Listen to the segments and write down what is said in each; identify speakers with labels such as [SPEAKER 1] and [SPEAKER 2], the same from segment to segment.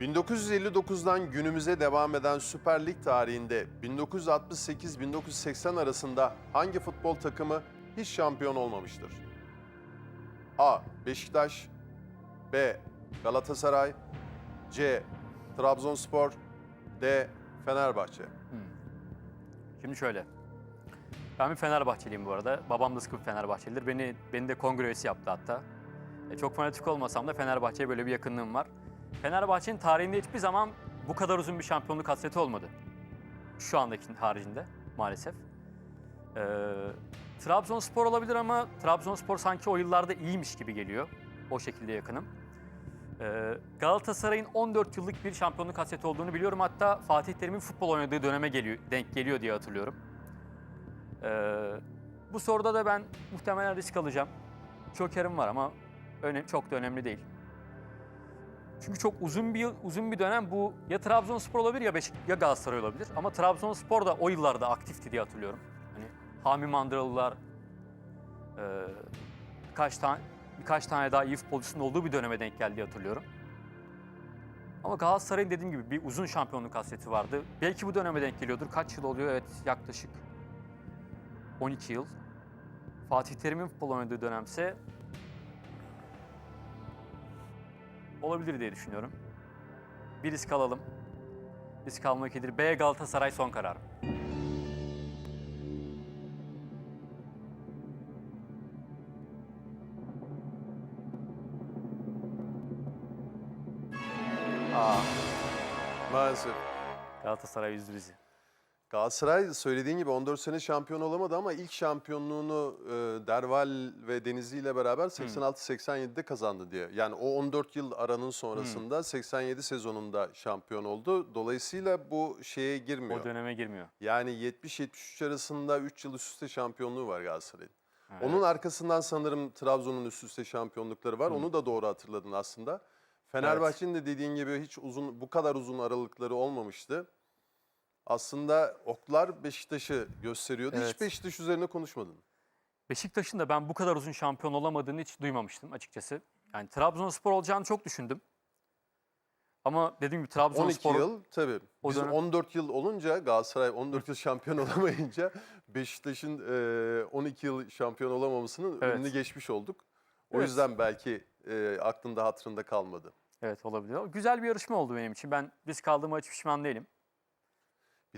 [SPEAKER 1] 1959'dan günümüze devam eden Süper Lig tarihinde 1968-1980 arasında hangi futbol takımı hiç şampiyon olmamıştır? A. Beşiktaş B. Galatasaray C. Trabzonspor D. Fenerbahçe
[SPEAKER 2] Şimdi şöyle. Ben bir Fenerbahçeliyim bu arada. Babam da sıkı bir Fenerbahçelidir. Beni, beni de kongre yaptı hatta. E, çok fanatik olmasam da Fenerbahçe'ye böyle bir yakınlığım var. Fenerbahçe'nin tarihinde hiçbir zaman bu kadar uzun bir şampiyonluk hasreti olmadı. Şu andaki haricinde maalesef. Ee, Trabzonspor olabilir ama Trabzonspor sanki o yıllarda iyiymiş gibi geliyor. O şekilde yakınım. Ee, Galatasaray'ın 14 yıllık bir şampiyonluk hasreti olduğunu biliyorum. Hatta Fatih Terim'in futbol oynadığı döneme geliyor, denk geliyor diye hatırlıyorum. Ee, bu soruda da ben muhtemelen risk alacağım. Joker'im var ama önem, çok da önemli değil. Çünkü çok uzun bir yıl, uzun bir dönem bu ya Trabzonspor olabilir ya Beşik ya Galatasaray olabilir. Ama Trabzonspor da o yıllarda aktifti diye hatırlıyorum. Hani Hami Mandıralılar, e, birkaç tane birkaç tane daha iyi futbolcusunun olduğu bir döneme denk geldiği hatırlıyorum. Ama Galatasaray'ın dediğim gibi bir uzun şampiyonluk hasreti vardı. Belki bu döneme denk geliyordur. Kaç yıl oluyor? Evet yaklaşık 12 yıl. Fatih Terim'in futbol oynadığı dönemse olabilir diye düşünüyorum. Bir risk alalım. Risk almak iyidir. B Galatasaray son kararım. Aa,
[SPEAKER 1] Maalesef.
[SPEAKER 2] Galatasaray üzdü bizi.
[SPEAKER 1] Galatasaray söylediğin gibi 14 sene şampiyon olamadı ama ilk şampiyonluğunu e, Derval ve Denizli ile beraber 86-87'de kazandı diye. Yani o 14 yıl aranın sonrasında 87 sezonunda şampiyon oldu. Dolayısıyla bu şeye girmiyor.
[SPEAKER 2] O döneme girmiyor.
[SPEAKER 1] Yani 70-73 arasında 3 yıl üst üste şampiyonluğu var Galatasaray'ın.
[SPEAKER 2] Evet.
[SPEAKER 1] Onun arkasından sanırım Trabzon'un üst üste şampiyonlukları var. Onu da doğru hatırladın aslında. Fenerbahçe'nin de dediğin gibi hiç uzun bu kadar uzun aralıkları olmamıştı. Aslında oklar Beşiktaş'ı gösteriyordu. Hiç
[SPEAKER 2] Evet.
[SPEAKER 1] Beşiktaş üzerine konuşmadın.
[SPEAKER 2] Beşiktaş'ın da ben bu kadar uzun şampiyon olamadığını hiç duymamıştım açıkçası. Yani Trabzonspor olacağını çok düşündüm. Ama dediğim gibi
[SPEAKER 1] 12
[SPEAKER 2] Trabzonspor
[SPEAKER 1] yıl tabii.
[SPEAKER 2] O
[SPEAKER 1] Biz
[SPEAKER 2] dönem-
[SPEAKER 1] 14 yıl olunca Galatasaray 14 yıl şampiyon olamayınca Beşiktaş'ın e, 12 yıl şampiyon olamamasının
[SPEAKER 2] Evet.
[SPEAKER 1] önünü geçmiş olduk. O
[SPEAKER 2] Evet.
[SPEAKER 1] yüzden belki e, aklında hatırında kalmadı.
[SPEAKER 2] Evet olabilir. Güzel bir yarışma oldu benim için. Ben risk aldığıma hiç pişman değilim.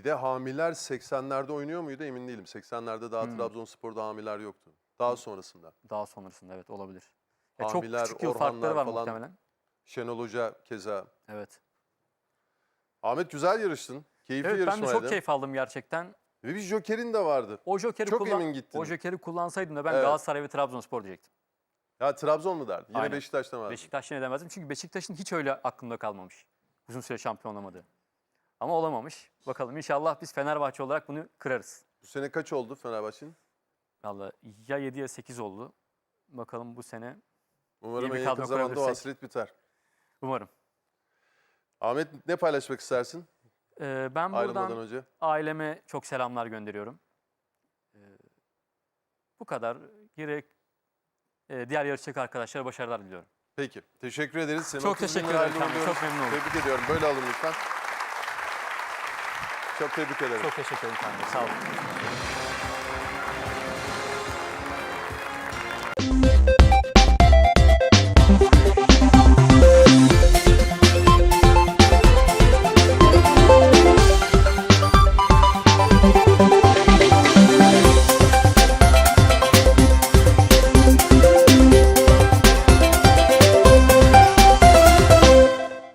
[SPEAKER 1] Bir de hamiler 80'lerde oynuyor muydu emin değilim. 80'lerde daha
[SPEAKER 2] Hmm.
[SPEAKER 1] Trabzonspor'da hamiler yoktu. Daha sonrasında.
[SPEAKER 2] Daha sonrasında evet olabilir. Ya çok
[SPEAKER 1] Hamiler,
[SPEAKER 2] küçük yıl
[SPEAKER 1] Orhanlar
[SPEAKER 2] farkları var
[SPEAKER 1] falan.
[SPEAKER 2] muhtemelen.
[SPEAKER 1] Şenol Hoca keza.
[SPEAKER 2] Evet.
[SPEAKER 1] Ahmet güzel yarıştın. Keyifli
[SPEAKER 2] Evet ben de
[SPEAKER 1] yarışmaydı.
[SPEAKER 2] çok keyif aldım gerçekten.
[SPEAKER 1] Ve bir jokerin de vardı.
[SPEAKER 2] O jokeri
[SPEAKER 1] Çok
[SPEAKER 2] kullan
[SPEAKER 1] emin gittin.
[SPEAKER 2] O jokeri kullansaydım da ben
[SPEAKER 1] Evet.
[SPEAKER 2] Galatasaray ve Trabzonspor diyecektim.
[SPEAKER 1] Ya Trabzon mu derdin? Yine
[SPEAKER 2] Aynen.
[SPEAKER 1] Beşiktaş demezdim.
[SPEAKER 2] Beşiktaş yine demezdim çünkü Beşiktaş'ın hiç öyle aklımda kalmamış. Uzun süre şampiyon olamadı. Ama olamamış. Bakalım inşallah biz Fenerbahçe olarak bunu kırarız.
[SPEAKER 1] Bu sene kaç oldu Fenerbahçe'nin?
[SPEAKER 2] Vallahi ya 7 ya 8 oldu. Bakalım bu sene.
[SPEAKER 1] Umarım en
[SPEAKER 2] kadro
[SPEAKER 1] yakın zamanda o
[SPEAKER 2] kurabilirsek.
[SPEAKER 1] hasret biter.
[SPEAKER 2] Umarım.
[SPEAKER 1] Ahmet ne paylaşmak istersin
[SPEAKER 2] Ee, ben
[SPEAKER 1] ayrılmadan
[SPEAKER 2] buradan
[SPEAKER 1] önce?
[SPEAKER 2] aileme çok selamlar gönderiyorum. Ee, bu kadar. Gerek e, diğer yarışacak arkadaşlara başarılar diliyorum.
[SPEAKER 1] Peki. Teşekkür ederiz. Seni
[SPEAKER 2] Çok
[SPEAKER 1] 30 bin
[SPEAKER 2] teşekkür ederim çok memnun oldum.
[SPEAKER 1] Tebrik ediyorum. Böyle alın lütfen. Çok tebrik ederim.
[SPEAKER 2] Çok teşekkür ederim. Sağ olun.